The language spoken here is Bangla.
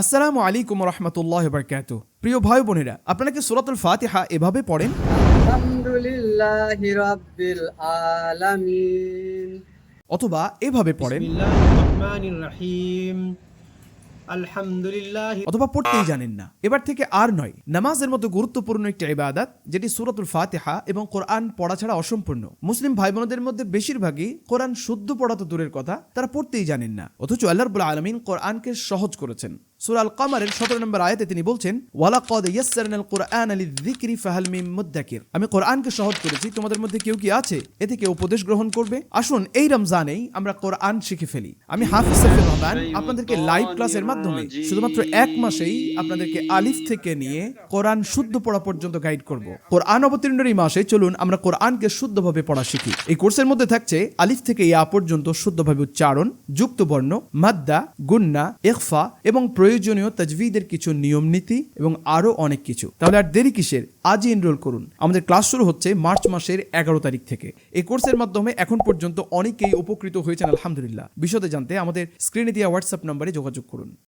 আসসালামু আলাইকুম রহমতুল্লাহ বরকাত প্রিয় ভাই বোনেরা আপনারা কি সুরাতুল ফাতিহা এভাবে পড়েন? অথবা এভাবে পড়েন। অথবা পড়তেই জানেন না। এবার থেকে আর নয় নামাজের মতো গুরুত্বপূর্ণ একটি ইবাদাত যেটি সুরাতুল ফাতেহা এবং কোরআন পড়া ছাড়া অসম্পূর্ণ। মুসলিম ভাই বোনদের মধ্যে বেশিরভাগই কোরআন শুদ্ধ পড়া তো দূরের কথা তারা পড়তেই জানেন না। অথচ আল্লাহবুল আলমিন কোরআনকে সহজ করেছেন। সূরা আল কামারের 17 নম্বর আয়াতে তিনি বলছেন ওয়ালা কদ ইয়াসসারনাল কুরআন লিযিকরি ফাহাল মিন মুদ্দাকির। আমি কোরআনকে সহজ করেছি, তোমাদের মধ্যে কেউ কি আছে? এ থেকে উপদেশ গ্রহণ করবে? আসুন, এই রমজানেই আমরা কোরআন শিখে ফেলি। আমি হাফিজ সাইফুর রহমান, আপনাদেরকে লাইভ ক্লাসের মাধ্যমে শুধুমাত্র এক মাসেই আপনাদেরকে আলিফ থেকে নিয়ে কোরআন শুদ্ধ পড়া পর্যন্ত গাইড করব। কোরআন অবতীর্ণের এই মাসে চলুন আমরা কোরআনকে শুদ্ধভাবে পড়া শিখি। এই কোর্সের মধ্যে থাকছে আলিফ থেকে ইয়া পর্যন্ত শুদ্ধভাবে উচ্চারণ, যুক্ত বর্ণ, মাদ্দা, গুন্না, ইখফা এবং প্রয়োজনীয় তাজভিদের কিছু নিয়ম নীতি এবং আরও অনেক কিছু। তাহলে আর দেরি কিসের? আজই এনরোল করুন। আমাদের ক্লাস শুরু হচ্ছে মার্চ মাসের এগারো তারিখ থেকে। এই কোর্সের মাধ্যমে এখন পর্যন্ত অনেকেই উপকৃত হয়েছেন, আলহামদুলিল্লাহ। বিশদে জানতে আমাদের স্ক্রিনে দেওয়া হোয়াটসঅ্যাপ নম্বরে যোগাযোগ করুন।